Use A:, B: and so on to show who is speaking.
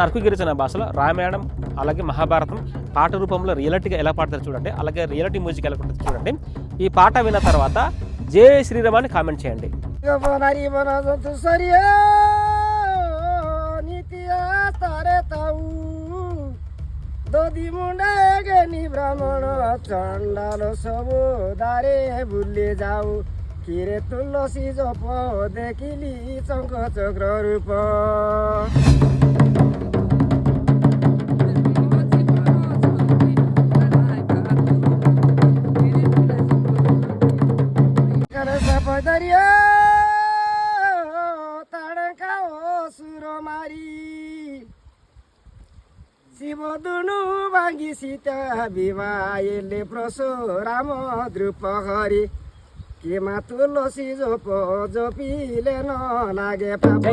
A: నరకు గిరిజన భాషలో రామాయణం అలాగే మహాభారతం పాట రూపంలో రియలిటీగా ఎలా పాడతారు చూడండి అలాగే రియాలిటీ మ్యూజిక్ ఎలా ఉంటుంది చూడండి. ఈ పాట విన్న తర్వాత జే శ్రీరామ్ అని కామెంట్ చేయండి.
B: ଦଦି ମୁଣ୍ଡା ଗେନି ବ୍ରାହ୍ମଣ ଚଣ୍ଡାଲ ସବୁ हरियो तडका हो सुरमारी शिव दुनु बाँगी सीता विवाहले प्रसो राम द्रुप हरि केमा तुलसी जोपो जोपिले नलागे पाप